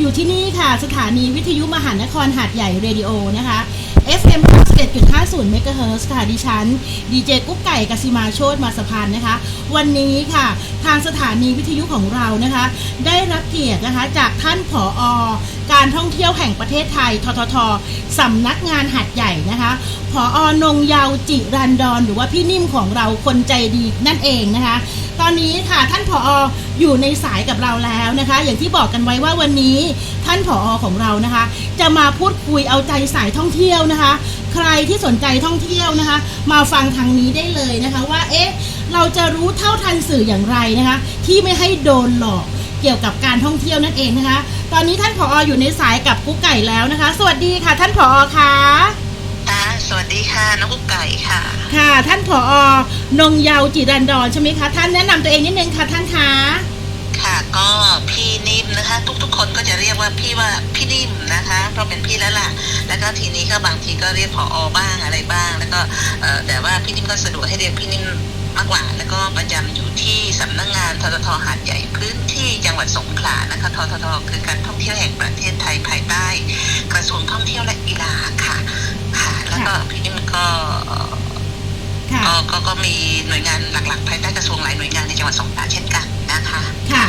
อยู่ที่นี่ค่ะ สถานีวิทยุมหานครหาดใหญ่เรดิโอนะคะ FM 11.50เมกะเฮิรตซ์ค่ะดิฉันดีเจกุ๊กไก่กสิมาโชตมาสะพานนะคะ วันนี้ค่ะ ทางสถานีวิทยุของเรานะคะ ได้รับเกียรตินะคะจากท่านผออการท่องเที่ยวแห่งประเทศไทยทททสำนักงานหัดใหญ่นะคะผออนงเยาวจิรันดร หรือว่าพี่นิ่มของเราคนใจดีนั่นเองนะคะ ตอนนี้ค่ะท่านผออยู่ในสายกับเราแล้วนะคะ อย่างที่บอกกันไว้ว่าวันนี้ท่านผอของเรานะคะ จะมาพูดคุยเอาใจสายท่องเที่ยวนะคะ ใครที่สนใจท่องเที่ยวนะคะ มาฟังทางนี้ได้เลยนะคะว่าเอ๊ะเราจะรู้เท่าทันสื่ออย่างไรนะคะ ที่ไม่ให้โดนหลอกเกี่ยวกับการท่องเที่ยวนั่นเองนะคะ ตอนนี้ท่านผออยู่ในสายกับกุ๊กไก่แล้วนะคะ สวัสดีค่ะ ท่านผอค่ะค่ะ วัสดีค่ะน้องกุ๊กไก่ค่ะ ค่ะ ท่านผอนงเยาวจิรันดรใช่ไหมคะ ท่านแนะนำตัวเองนิดนึงค่ะท่านคะค่ะก็พี่นิ่มนะคะ ทุกๆ คนก็จะเรียกว่าพี่ว่าพี่นิ่มนะคะ เพราะเป็นพี่แล้วล่ะ แล้วก็ทีนี้ก็บางทีก็เรียกผออบ้างอะไรบ้าง แล้วก็เอ่อแต่ว่าพี่นิ่มก็สะดวกให้เรียกพี่นิ่มมากกว่า แล้วก็ประจำอยู่ที่สำนักงานทททหาดใหญ่พื้นที่จังหวัดสงขลานะคะทททคือการท่องเที่ยวแห่งประเทศไทยภายใต้ กระทรวงท่องเที่ยวและกีฬาค่ะ ค่ะแล้วก็พี่นิ่มก็ค่ะ ก็ก็ก็มีหน่วยงานหลักๆภายใต้กระทรวงหลายหน่วยงานในจังหวัดสงขลาเช่นกันนะคะ ค่ะ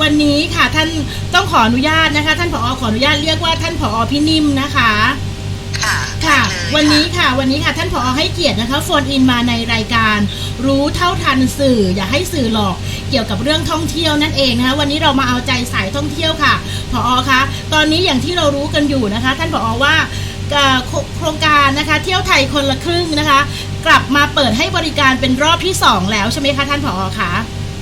วันนี้ค่ะท่านต้องขออนุญาตนะคะ ท่านผอขออนุญาตเรียกว่าท่านผอพี่นิ่มนะคะ ค่ะค่ะ ได้เลยวันนี้ค่ะ วันนี้ค่ะท่านผอให้เกียรตินะคะโฟนอินมาในรายการ รู้เท่าทันสื่อ อย่าให้สื่อหลอกเกี่ยวกับเรื่องท่องเที่ยวนั่นเองนะคะ วันนี้เรามาเอาใจสายท่องเที่ยวค่ะผอคะตอนนี้อย่างที่เรารู้กันอยู่นะคะ ท่านผอว่าเอ่อ โคโครงการนะคะเที่ยวไทยคนละครึ่งนะคะ กลับมาเปิดให้บริการเป็นรอบที่สองแล้วใช่ไหมคะท่านผอคะ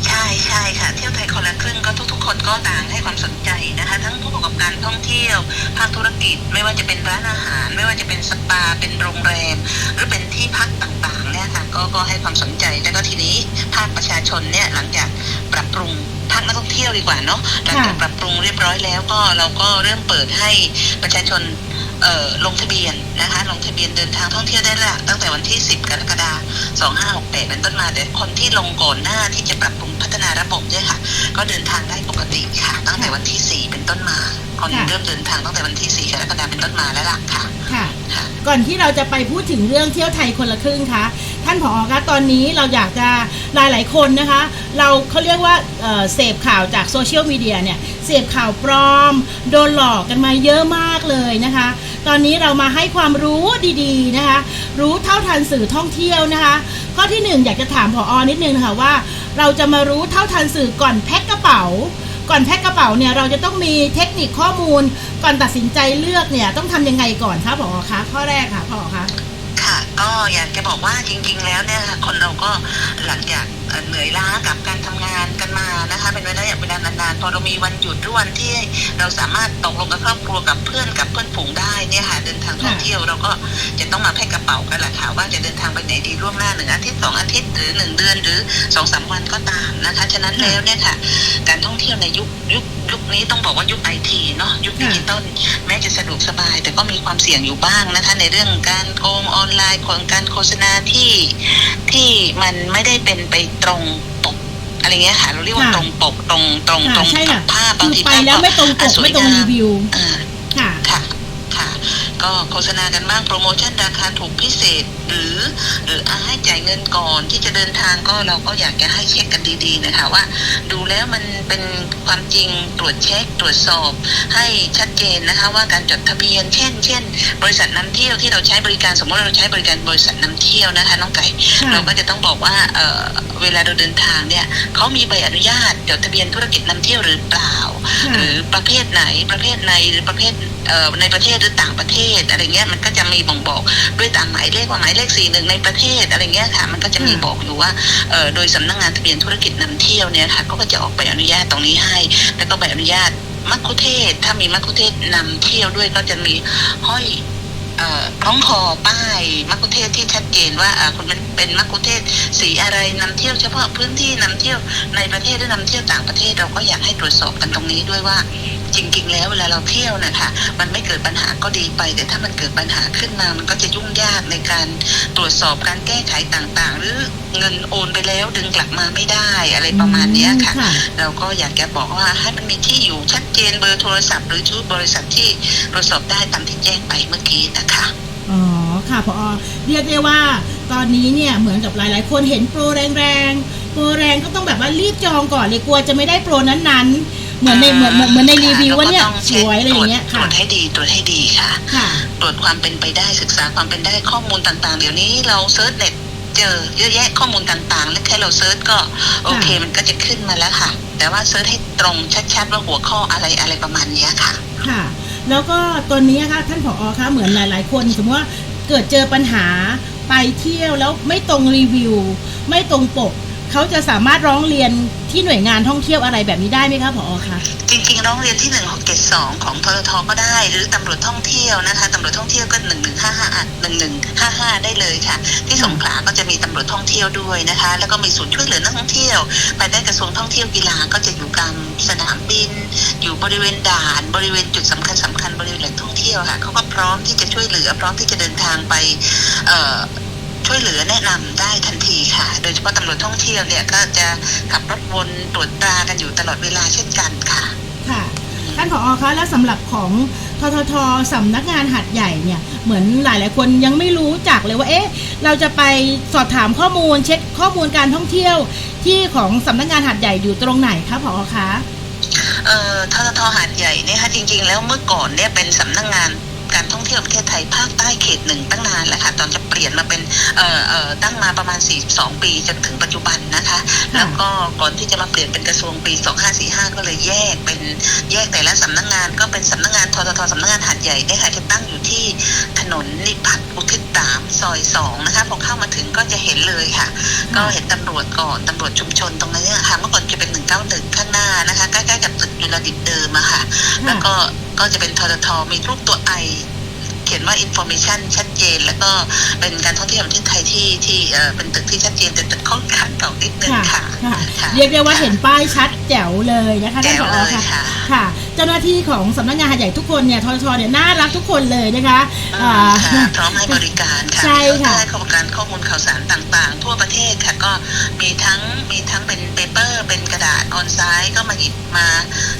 ใช่ใช่ค่ะเที่ยวไทยคนละครึ่งก็ทุกๆ คนก็ต่างให้ความสนใจนะคะ ทั้งผู้ประกอบการท่องเที่ยวภาคธุรกิจ ไม่ว่าจะเป็นร้านอาหาร ไม่ว่าจะเป็นสปาเป็นโรงแรม หรือเป็นที่พักต่างๆเนี่ยค่ะก็ก็ให้ความสนใจแล้วก็ทีนี้ภาคประชาชนเนี่ยหลังจากปรับปรุงภาคนักท่องเที่ยวดีกว่าเนาะหลังจากปรับปรุงเรียบร้อยแล้วก็เราก็เริ่มเปิดให้ประชาชน เอ่อลงทะเบียนนะคะ ลงทะเบียนเดินทางท่องเที่ยวได้ละตั้งแต่วันที่ 10 กรกฎาคม2568เป็นต้นมาแต่คนที่ลงก่อนหน้าที่จะปรับปรุงพัฒนาระบบเนี่ยค่ะ ก็เดินทางได้ปกติค่ะ ตั้งแต่วันที่ 4 เป็นต้นมาคนค่ะเริ่มเดินทางตั้งแต่วันที่ 4 กรกฎาคมเป็นต้นมาแล้วล่ะค่ะ ค่ะค่ะก่อนที่เราจะไปพูดถึงเรื่องเที่ยวไทยคนละครึ่งคะ ท่านผอคะตอนนี้เราอยากจะหลายหลายคนนะคะ เราเขาเรียกว่าเอ่อเสพข่าวจากโซเชียลมีเดียเนี่ยเสพข่าวปลอม โดนหลอกกันมาเยอะมากเลยนะคะ ตอนนี้เรามาให้ความรู้ดีๆนะคะ รู้เท่าทันสื่อท่องเที่ยวนะคะ ข้อที่หนึ่งอยากจะถามผอนิดนึงนะคะว่า เราจะมารู้เท่าทันสื่อก่อนแพ็คกระเป๋า ก่อนแพ็คกระเป๋าเนี่ยเราจะต้องมีเทคนิคข้อมูล ก่อนตัดสินใจเลือกเนี่ยต้องทำยังไงก่อนคะผอคะข้อแรกค่ะผอคะ ก็อยากจะบอกว่าจริง ๆ แล้วเนี่ยคนเราก็หลังจากเหนื่อยล้ากับการทำงานกันมานะคะ เป็นเวลาเวลานานๆพอเรามีวันหยุดหรือวันที่เราสามารถตกลงกับครอบครัวกับเพื่อนกับเพื่อนฝูงได้เนี่ยค่ะเดินทางท่องเที่ยวเราก็จะต้องมาแพ็คกระเป๋ากันแหละค่ะ ว่าจะเดินทางไปไหนดีล่วงหน้าหนึ่งอาทิตย์สองอาทิตย์หรือหนึ่งเดือนหรือสองสามวันก็ตามนะคะฉะนั้นแล้วเนี่ยค่ะการท่องเที่ยวในยุคยุคยุคนี้ต้องบอกว่ายุคไอทีเนาะยุคดิจิตอลแม้จะสะดวกสบาย แต่ก็มีความเสี่ยงอยู่บ้างนะคะ ในเรื่องการโกงออนไลน์ของการโฆษณาที่ที่มันไม่ได้เป็นไปตรงปกอะไรเงี้ยค่ะเราเรียกว่าค่ะตรงปกตรงตรงตรงค่ะใช่ค่ะภาพคืบางอทีไปภาพแล้วไม่ตรงปอะกสวยไม่ตรงงารีวิวอ่าค่ะค่ะค่ะ ก็โฆษณากันบ้างโปรโมชั่นราคาถูกพิเศษ หรือหรืออาให้จ่ายเงินก่อนที่จะเดินทางก็เราก็อยากจะให้เช็คกันดีๆนะคะว่า ดูแล้วมันเป็นความจริงตรวจเช็คตรวจสอบให้ชัดเจนนะคะว่าการจดทะเบียน เช่น เช่น บริษัทนำเที่ยวที่เราใช้บริการสมมติเราใช้บริการบริษัทนำเที่ยวนะคะน้องไก่ค่ะเราก็จะต้องบอกว่าเอ่อเวลาเราเดินทางเนี่ยเขามีใบอนุญาตจดทะเบียนธุรกิจนำเที่ยวหรือเปล่าค่ะหรือประเภทไหนประเภทในหรือประเภทเอ่อในประเทศหรือต่างประเทศอะไรเงี้ยมันก็จะมีบ่งบอกด้วยตามหมายเลขว่าหมายเลขสี่หนึ่งในประเทศอะไรเงี้ยค่ะมันก็จะมีบอกอยู่ว่าโดยสำนักงานทะเบียนธุรกิจนำเที่ยวเนี่ยค่ะก็จะออกใบอนุญาตตรงนี้ให้ แล้วก็ใบอนุญาตมัคคุเทศ ถ้ามีมัคคุเทศก์นำเที่ยวด้วยก็จะมีห้อย คล้องคอป้ายมัคคุเทศก์ที่ชัดเจนว่าคุณเป็นเป็นมัคคุเทศสีอะไรนำเที่ยวเฉพาะพื้นที่นำเที่ยวในประเทศหรือนำเที่ยวต่างประเทศเราก็อยากให้ตรวจสอบกันตรงนี้ด้วยว่าจริง ๆ แล้วเวลาเราเที่ยวนะคะมันไม่เกิดปัญหาก็ดีไป แต่ถ้ามันเกิดปัญหาขึ้นมา มันก็จะยุ่งยากในการตรวจสอบการแก้ไขต่างๆ หรือเงินโอนไปแล้วดึงกลับมาไม่ได้ อะไรประมาณเนี้ยค่ะค่ะ เราก็อยากจะบอกว่าให้มันมีที่อยู่ชัดเจนเบอร์โทรศัพท์หรือชื่อบริษัทที่ตรวจสอบได้ตามที่แจ้งไปเมื่อกี้นะคะอ๋อค่ะพอเรียกได้ว่าตอนนี้เนี่ยเหมือนกับหลาย ๆ คนเห็นโปรแรงๆโปรแรงก็ต้องแบบว่ารีบจองก่อนเลยกลัวจะไม่ได้โปรนั้นๆ เหมือนในเหมือนเหมือนเหมือนในรีวิวว่าเนี่ยแล้ก็ต้สวยอะไรอย่างเงี้ยตรค่ะวจให้ดีตรวจให้ดีค่ะค่ะตรวจความเป็นไปได้ศึกษาความเป็นได้ข้อมูลต่าง ๆ เดี๋ยวนี้เราเซิร์ชเน็ต เจอเยอะแยะข้อมูลต่างๆ แล้วแค่เราเซิร์ชก็โอเคมันก็จะขึ้นมาแล้วค่ะ แต่ว่าเซิร์ชให้ตรงชัดๆว่าหัวข้ออะไรอะไรประมาณเนี้ยค่ะ ค่ะ แล้วก็ตัวนี้ค่ะท่านผอคะเหมือนหลาย ๆ คน สมมติว่าเกิดเจอปัญหาไปเที่ยวแล้วไม่ตรงรีวิว ไม่ตรงปก เขาจะสามารถร้องเรียนที่หน่วยงานท่องเที่ยวอะไรแบบนี้ได้ไหมคะผอคะจริงๆร้องเรียนที่ 1672 ของทททก็ได้ หรือตำรวจท่องเที่ยวนะคะตำรวจท่องเที่ยวก็ 1155 1155 ได้เลยค่ะ ที่สงขลาก็จะมีตำรวจท่องเที่ยวด้วยนะคะ แล้วก็มีศูนย์ช่วยเหลือนักท่องเที่ยวภายใต้กระทรวงท่องเที่ยวกีฬาก็จะอยู่กลางสนามบิน อยู่บริเวณด่าน บริเวณจุดสำคัญสำคัญบริเวณแหล่งท่องเที่ยวค่ะเขาก็พร้อมที่จะช่วยเหลือพร้อมที่จะเดินทางไปเอ่อช่ วยเหลือแนะนำได้ทันทีค่ะ โดยเฉพาะตำรวจท่องเที่ยวเนี่ยก็จะขับรถวนตรวจตรากันอยู่ตลอดเวลาเช่นกันค่ะ ค่ะท่านผอคะและสำหรับของทททสำนักงานหัดใหญ่เนี่ยเหมือนหลายๆคนยังไม่รู้จักเลยว่าเอ๊ะเราจะไปสอบถามข้อมูลเช็คข้อมูลการท่องเที่ยวที่ของสำนักงานหัดใหญ่อยู่ตรงไหนคะผอคะเอ่อทททหาดใหญ่เนี่ยค่ะจริง ๆ แล้วเมื่อก่อนเนี่ยเป็นสำนักงาน การท่องเที่ยวประเทศไทยภาคใต้เขตหนึ่งตั้งนานแล้วค่ะตอนจะเปลี่ยนมาเป็นเอ่อเอ่อตั้งมาประมาณ 42 ปีจนถึงปัจจุบันนะคะ แล้วก็ก่อนที่จะมาเปลี่ยนเป็นกระทรวงปี 2545 ก็เลยแยกเป็นแยกแต่ละสำนักงานก็เป็นสำนักงานทททสำนักงานหาดใหญ่เนี่ยค่ะจะตั้งอยู่ที่ถนนนิพัฒน์อุทิศตามซอยสองนะคะพอเข้ามาถึงก็จะเห็นเลยค่ะ ก็เห็นตำรวจก่อนตำรวจชุมชนตรงนั้นเนี่ยค่ะเมื่อก่อนจะเป็น191ข้างหน้านะคะใกล้ๆกับตึกจุฬาดิตเดิมอะค่ะ แล้วก็ ก็จะเป็นทททมีรูปตัวไอเขียนว่า information ชัดเจน แล้วก็เป็นการท่องเที่ยวแห่งประเทศไทยที่ที่เอ่อเป็นตึกที่ชัดเจนแต่ตึกค่อนข้างเก่านิดนึงค่ะค่ะค่ะเรียกได้ว่าเห็นป้ายชัดแจ๋วเลยนะคะท่านแจ๋ผวอเลยค่ะค่ะค่ะ เจ้าหน้าที่ของสำนักงานหัดใหญ่ทุกคนเนี่ยทททเนี่ยน่ารักทุกคนเลยนะคะอ่าอ่าค่ะพร้อมให้บริการค่ะใช่ค่ะให้ข้อมูลการข้อมูลข่าวสารต่างๆ ทั่วประเทศค่ะก็มีทั้งมีทั้งเป็นเปเปอร์ เป็นกระดาษออนไซต์ก็มาหยิบมา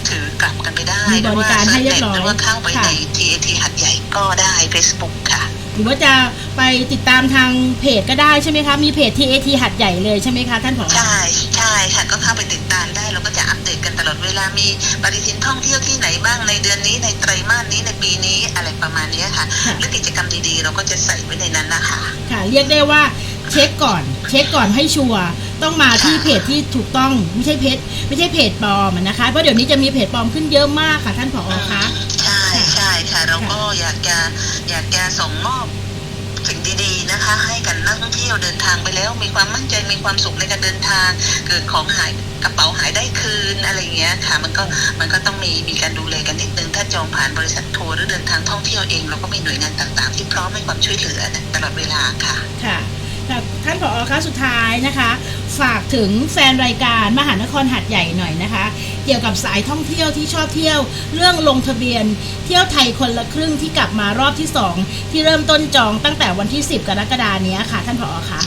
ถือ กลับกันไปได้มีบริการให้เรียบร้อยหรือว่าเข้าไปค่ะใน TAT หัดใหญ่ก็ได้ Facebook ค่ะ หรือว่าจะไปติดตามทางเพจก็ได้ใช่ไหมคะ มีเพจ TAT หัดใหญ่เลยใช่ไหมคะท่านผอใช่ใช่ค่ะก็เข้าไปติดตามได้เราก็จะอัปเดตกันตลอดเวลามีปฏิทินท่องเที่ยวที่ไหนบ้างในเดือนนี้ในไตรมาสนี้ในปีนี้อะไรประมาณนี้ค่ะค่ะหรือกิจกรรมดีๆ เราก็จะใส่ไว้ในนั้นนะคะค่ะ เรียกได้ว่าเช็คก่อน เช็คก่อนให้ชัวร์ ต้องมาที่เพจที่ถูกต้องไม่ใช่เพจไม่ใช่เพจปลอมอะนะคะ เพราะเดี๋ยวนี้จะมีเพจปลอมขึ้นเยอะมากค่ะท่านผอคะ ใช่ใช่ค่ะเราก็อยากจะอยากจะส่งมอบสิ่งดีๆนะคะ ให้กับนักท่องเที่ยวเดินทางไปแล้ว มีความมั่นใจมีความสุขในการเดินทาง เกิดของหายกระเป๋าหายได้คืนอะไรอย่างเงี้ยค่ะ มันก็มันก็ต้องมีมีการดูแลกันนิดนึงถ้าจองผ่านบริษัททัวร์หรือเดินทางท่องเที่ยวเองเราก็มีหน่วยงานต่างๆ ที่พร้อมให้ความช่วยเหลือนะตลอดเวลาค่ะค่ะ ค่ท่านผอคะสุดท้ายนะคะ ฝากถึงแฟนรายการมหานครหัดใหญ่หน่อยนะคะ เกี่ยวกับสายท่องเที่ยวที่ชอบเที่ยว เรื่องลงทะเบียน เที่ยวไทยคนละครึ่งที่กลับมารอบที่ 2 ที่เริ่มต้นจองตั้งแต่วันที่ 10 กรกฎาคมนี้ค่ะ ท่านผอคะ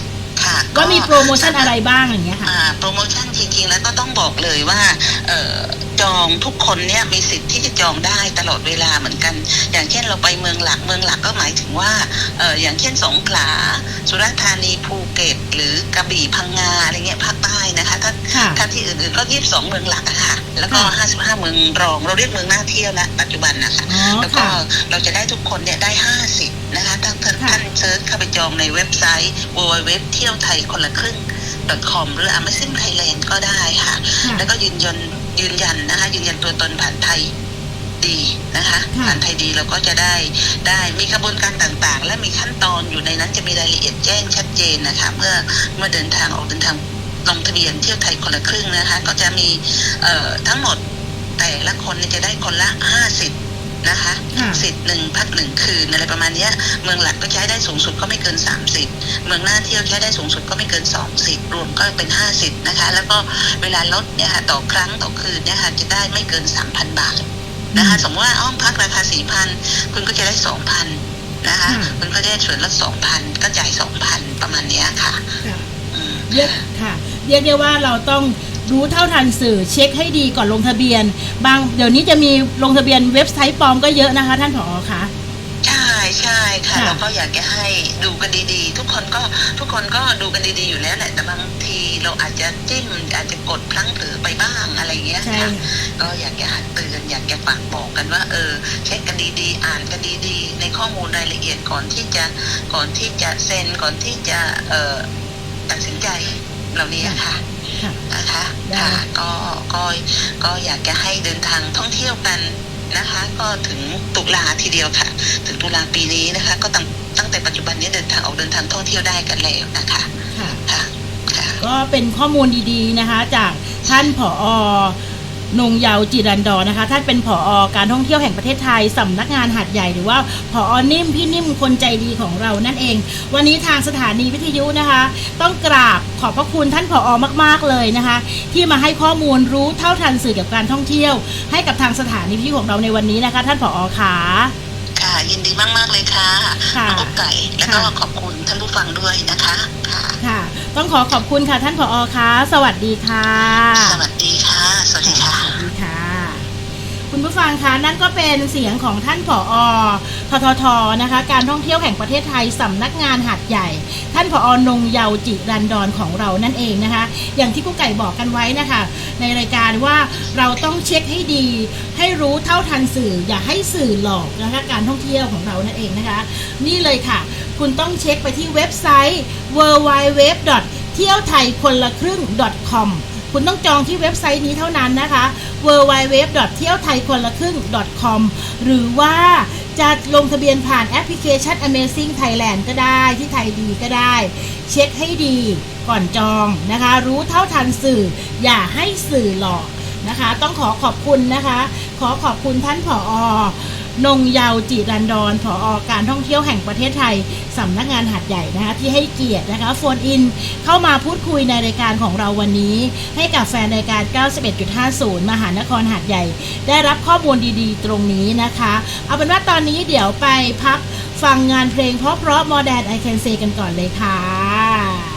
ค่ะว่ามีโปรโมชั่นอะไรบ้างอย่างเงี้ยค่ะอ่าโปรโมชั่นจริงๆแล้วก็ต้องบอกเลยว่าเอ่อจองทุกคนเนี่ยมีสิทธิ์ที่จะจองได้ตลอดเวลาเหมือนกัน อย่างเช่นเราไปเมืองหลักเมืองหลักก็หมายถึงว่าเอ่ออย่างเช่นสงขลา สุราษฎร์ธานีภูเก็ต หรือกระบี่พังงาอะไรเงี้ยภาคใต้นะคะถ้าค่ะถ้าที่อื่นๆก็ยี่สิบสองเมืองหลักอะค่ะแล้วก็ค่ะห้าสิบห้าเมืองรอง เราเรียกเมืองน่าเที่ยวนะปัจจุบันนะคะอ๋อแล้วก็ค่ะเราจะได้ทุกคนเนี่ยได้50 นะคะถ้าท่านค่ะท่านเซิร์ชเข้าไปจองในเว็บไซต์ www เที่ยวไทยคนละครึ่ง .com หรือ Amazon Thailand ก็ได้ค่ะค่ะ แล้วก็ยืนยันยืนยันนะคะ ยืนยันตัวตนผ่านไทยดีนะคะค่ะผ่านไทยดีเราก็จะได้ได้มีกระบวนการต่างๆ และมีขั้นตอนอยู่ในนั้นจะมีรายละเอียดแจ้งชัดเจนนะคะเมื่อเมื่อเดินทางออกเดินทางลงทะเบียนเที่ยวไทยคนละครึ่งนะคะ ก็จะมีเอ่อทั้งหมดแต่ละคนเนี่ยจะได้คนละห้าสิบ นะคะค่ะสิทธิ์หนึ่งพักหนึ่งคืนอะไรประมาณเนี้ยเมืองหลักก็ใช้ได้สูงสุดก็ไม่เกิน 30 เมืองน่าเที่ยวใช้ได้สูงสุดก็ไม่เกิน2สิทธิ์รวมก็เป็น5สิทธิ์นะคะแล้วก็เวลาลดเนี่ยค่ะต่อครั้งต่อคืนเนี่ยค่ะจะได้ไม่เกิน 3,000 บาทนะคะอืมสมมติว่าห้องพักราคาสี่พันคุณก็จะได้สองพันนะคะค่ะคุณก็ได้ส่วนลดสองพันก็จ่ายสองพันประมาณเนี้ยค่ะค่ะอืมเรียกค่ะเรียกได้ว่าเราต้อง รู้เท่าทันสื่อเช็คให้ดีก่อนลงทะเบียน บางเดี๋ยวนี้จะมีลงทะเบียนเว็บไซต์ปลอมก็เยอะนะคะ ท่านผอคะใช่ใช่ค่ะค่ะเราก็อยากจะให้ดูกันดีๆ ทุกคนก็ทุกคนก็ดูกันดีๆอยู่แล้วแหละแต่บางทีเราอาจจะจิ้มอาจจะกดพลั้งเผลอไปบ้างอะไรเงี้ยใช่ค่ะค่ะก็อยากจะเตือนอยากจะฝากบอกกันว่า เออ เช็คกันดีๆ อ่านกันดีๆ ในข้อมูลรายละเอียดก่อนที่จะก่อนที่จะเซ็นก่อนที่จะเอ่อตัดสินใจเหล่านี้ค่ะ ค่ะนะคะได้ค่ะก็ก็ก็อยากจะให้เดินทางท่องเที่ยวกันนะคะ ก็ถึงตุลาทีเดียวค่ะ ถึงตุลาปีนี้นะคะ ก็ตั้งตั้งแต่ปัจจุบันนี้เดินทางออกเดินทางท่องเที่ยวได้กันแล้วนะคะค่ะค่ะค่ะก็เป็นข้อมูลดีๆนะคะ จากท่านผอ นงเยาวจิรันดอนะคะ ท่านเป็นผอการท่องเที่ยวแห่งประเทศไทยสำนักงานหาดใหญ่หรือว่าผอนิ่มพี่นิ่มคนใจดีของเรานั่นเอง วันนี้ทางสถานีวิทยุนะคะ ต้องกราบขอบพระคุณท่านผอมาก ๆเลยนะคะ ที่มาให้ข้อมูลรู้เท่าทันสื่อเกี่ยวกับการท่องเที่ยว ให้กับทางสถานีวิทยุของเราในวันนี้นะคะ ท่านผอขา ค่ะ ยินดีมากๆเลยค่ะค่ะน้องกุ๊กไก่ แล้วก็ค่ะขอบคุณท่านผู้ฟังด้วยนะคะค่ะค่ะ ต้องขอขอบคุณค่ะท่านผอคะสวัสดีค่ะ สวัสดีค่ะ สวัสดีค่ะ สวัสดีค่ะ คุณผู้ฟังคะนั่นก็เป็นเสียงของท่านผอ ทททนะคะ การท่องเที่ยวแห่งประเทศไทยสำนักงานหัดใหญ่ ท่านผอนงเยาวจิรันดรของเรานั่นเองนะคะ อย่างที่กุ๊กไก่บอกกันไว้นะคะ ในรายการว่าเราต้องเช็คให้ดี ให้รู้เท่าทันสื่อ อย่าให้สื่อหลอกนะคะการท่องเที่ยวของเรานั่นเองนะคะ นี่เลยค่ะ คุณต้องเช็คไปที่เว็บไซต์ w w w เที่ยวไทยคนละครึ่ง .com คุณต้องจองที่เว็บไซต์นี้เท่านั้นนะคะ w w w เที่ยวไทยคนละครึ่ง .com หรือว่า จะลงทะเบียนผ่านแอปพลิเคชัน Amazing Thailand ก็ได้ที่ไทยดีก็ได้ เช็คให้ดีก่อนจองนะคะ รู้เท่าทันสื่อ อย่าให้สื่อหลอกนะคะ ต้องขอขอบคุณนะคะ ขอขอบคุณท่านผอ นงเยาวจิรันดรผออการท่องเที่ยวแห่งประเทศไทยสำนักงานหัดใหญ่นะคะที่ให้เกียรตินะคะโฟนอินเข้ามาพูดคุยในรายการของเราวันนี้ ให้กับแฟนรายการ 91.50 มหานครหัดใหญ่ ได้รับข้อมูลดีๆ ตรงนี้นะคะ เอาเป็นว่าตอนนี้เดี๋ยวไปพักฟังงานเพลงเพราะๆ Modern I Can Say กันก่อนเลยค่ะ